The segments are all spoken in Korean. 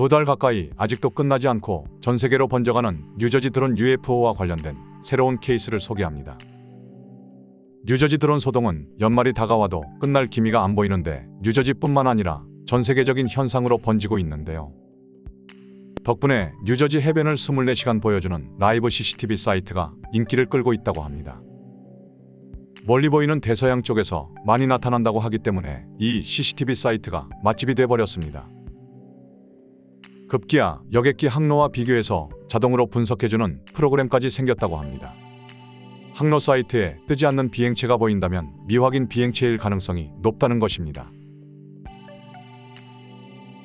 두 달 가까이 아직도 끝나지 않고 전 세계로 번져가는 뉴저지 드론 UFO와 관련된 새로운 케이스를 소개합니다. 뉴저지 드론 소동은 연말이 다가와도 끝날 기미가 안 보이는데 뉴저지뿐만 아니라 전 세계적인 현상으로 번지고 있는데요. 덕분에 뉴저지 해변을 24시간 보여주는 라이브 CCTV 사이트가 인기를 끌고 있다고 합니다. 멀리 보이는 대서양 쪽에서 많이 나타난다고 하기 때문에 이 CCTV 사이트가 맛집이 돼버렸습니다. 급기야 여객기 항로와 비교해서 자동으로 분석해주는 프로그램까지 생겼다고 합니다. 항로 사이트에 뜨지 않는 비행체가 보인다면 미확인 비행체일 가능성이 높다는 것입니다.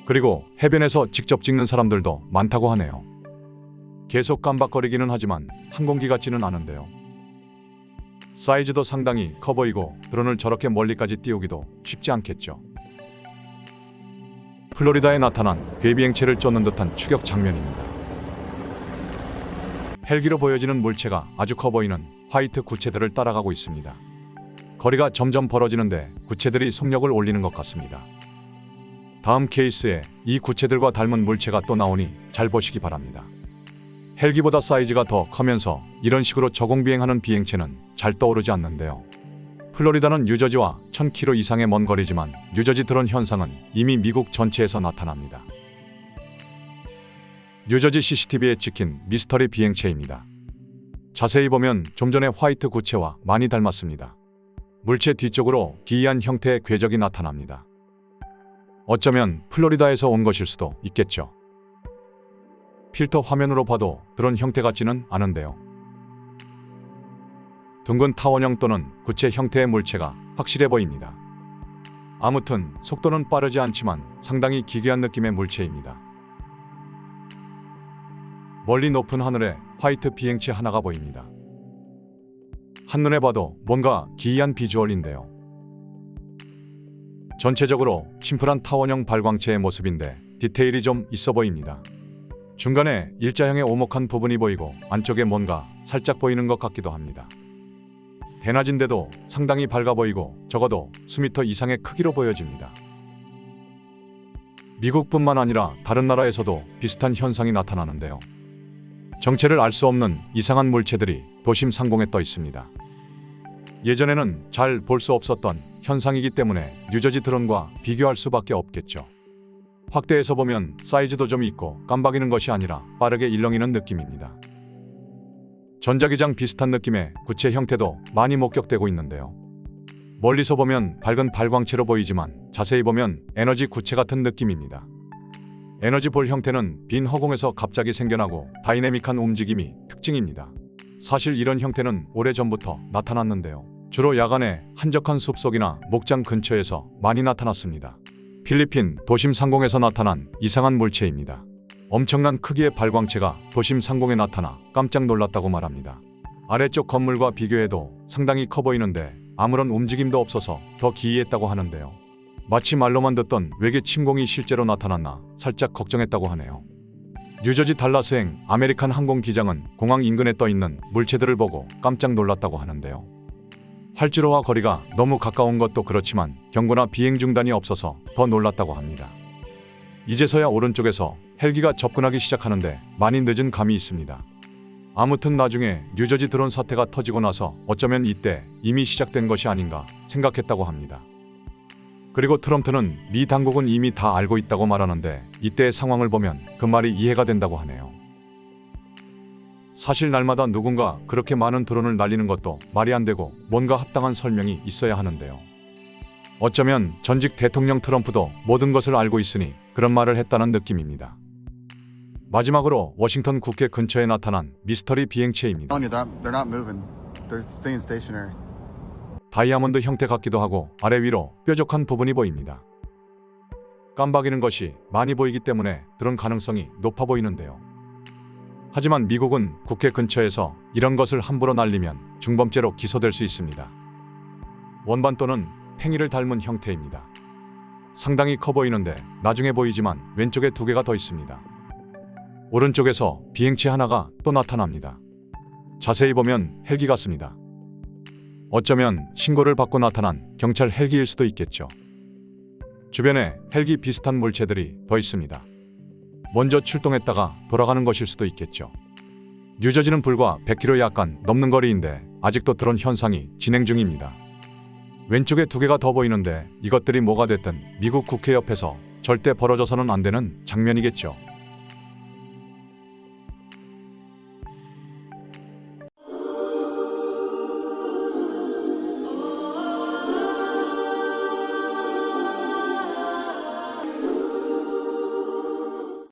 그리고 해변에서 직접 찍는 사람들도 많다고 하네요. 계속 깜박거리기는 하지만 항공기 같지는 않은데요. 사이즈도 상당히 커 보이고 드론을 저렇게 멀리까지 띄우기도 쉽지 않겠죠. 플로리다에 나타난 괴비행체를 쫓는 듯한 추격 장면입니다. 헬기로 보여지는 물체가 아주 커 보이는 화이트 구체들을 따라가고 있습니다. 거리가 점점 벌어지는데 구체들이 속력을 올리는 것 같습니다. 다음 케이스에 이 구체들과 닮은 물체가 또 나오니 잘 보시기 바랍니다. 헬기보다 사이즈가 더 커면서 이런 식으로 저공 비행하는 비행체는 잘 떠오르지 않는데요. 플로리다는 뉴저지와 1000km 이상의 먼 거리지만 뉴저지 드론 현상은 이미 미국 전체에서 나타납니다. 뉴저지 CCTV에 찍힌 미스터리 비행체입니다. 자세히 보면 좀 전에 화이트 구체와 많이 닮았습니다. 물체 뒤쪽으로 기이한 형태의 궤적이 나타납니다. 어쩌면 플로리다에서 온 것일 수도 있겠죠. 필터 화면으로 봐도 그런 형태 같지는 않은데요. 둥근 타원형 또는 구체 형태의 물체가 확실해 보입니다. 아무튼 속도는 빠르지 않지만 상당히 기괴한 느낌의 물체입니다. 멀리 높은 하늘에 화이트 비행체 하나가 보입니다. 한눈에 봐도 뭔가 기이한 비주얼인데요. 전체적으로 심플한 타원형 발광체의 모습인데 디테일이 좀 있어 보입니다. 중간에 일자형의 오목한 부분이 보이고 안쪽에 뭔가 살짝 보이는 것 같기도 합니다. 대낮인데도 상당히 밝아 보이고 적어도 수미터 이상의 크기로 보여집니다. 미국뿐만 아니라 다른 나라에서도 비슷한 현상이 나타나는데요. 정체를 알 수 없는 이상한 물체들이 도심 상공에 떠 있습니다. 예전에는 잘 볼 수 없었던 현상이기 때문에 뉴저지 드론과 비교할 수밖에 없겠죠. 확대해서 보면 사이즈도 좀 있고 깜박이는 것이 아니라 빠르게 일렁이는 느낌입니다. 전자기장 비슷한 느낌의 구체 형태도 많이 목격되고 있는데요. 멀리서 보면 밝은 발광체로 보이지만 자세히 보면 에너지 구체 같은 느낌입니다. 에너지 볼 형태는 빈 허공에서 갑자기 생겨나고 다이내믹한 움직임이 특징입니다. 사실 이런 형태는 오래전부터 나타났는데요. 주로 야간에 한적한 숲속이나 목장 근처에서 많이 나타났습니다. 필리핀 도심 상공에서 나타난 이상한 물체입니다. 엄청난 크기의 발광체가 도심 상공에 나타나 깜짝 놀랐다고 말합니다. 아래쪽 건물과 비교해도 상당히 커 보이는데 아무런 움직임도 없어서 더 기이했다고 하는데요. 마치 말로만 듣던 외계 침공이 실제로 나타났나 살짝 걱정했다고 하네요. 뉴저지 달라스행 아메리칸 항공 기장은 공항 인근에 떠 있는 물체들을 보고 깜짝 놀랐다고 하는데요. 활주로와 거리가 너무 가까운 것도 그렇지만 경고나 비행 중단이 없어서 더 놀랐다고 합니다. 이제서야 오른쪽에서 헬기가 접근하기 시작하는데 많이 늦은 감이 있습니다. 아무튼 나중에 뉴저지 드론 사태가 터지고 나서 어쩌면 이때 이미 시작된 것이 아닌가 생각했다고 합니다. 그리고 트럼프는 미 당국은 이미 다 알고 있다고 말하는데 이때의 상황을 보면 그 말이 이해가 된다고 하네요. 사실 날마다 누군가 그렇게 많은 드론을 날리는 것도 말이 안 되고 뭔가 합당한 설명이 있어야 하는데요. 어쩌면 전직 대통령 트럼프도 모든 것을 알고 있으니 그런 말을 했다는 느낌입니다. 마지막으로 워싱턴 국회 근처에 나타난 미스터리 비행체입니다. 다이아몬드 형태 같기도 하고 아래 위로 뾰족한 부분이 보입니다. 깜박이는 것이 많이 보이기 때문에 그런 가능성이 높아 보이는데요. 하지만 미국은 국회 근처에서 이런 것을 함부로 날리면 중범죄로 기소될 수 있습니다. 원반 또는 팽이를 닮은 형태입니다. 상당히 커 보이는데 나중에 보이지만 왼쪽에 두 개가 더 있습니다. 오른쪽에서 비행체 하나가 또 나타납니다. 자세히 보면 헬기 같습니다. 어쩌면 신고를 받고 나타난 경찰 헬기일 수도 있겠죠. 주변에 헬기 비슷한 물체들이 더 있습니다. 먼저 출동했다가 돌아가는 것일 수도 있겠죠. 뉴저지는 불과 100km 약간 넘는 거리인데 아직도 드론 현상이 진행 중입니다. 왼쪽에 두 개가 더 보이는데 이것들이 뭐가 됐든 미국 국회 옆에서 절대 벌어져서는 안 되는 장면이겠죠.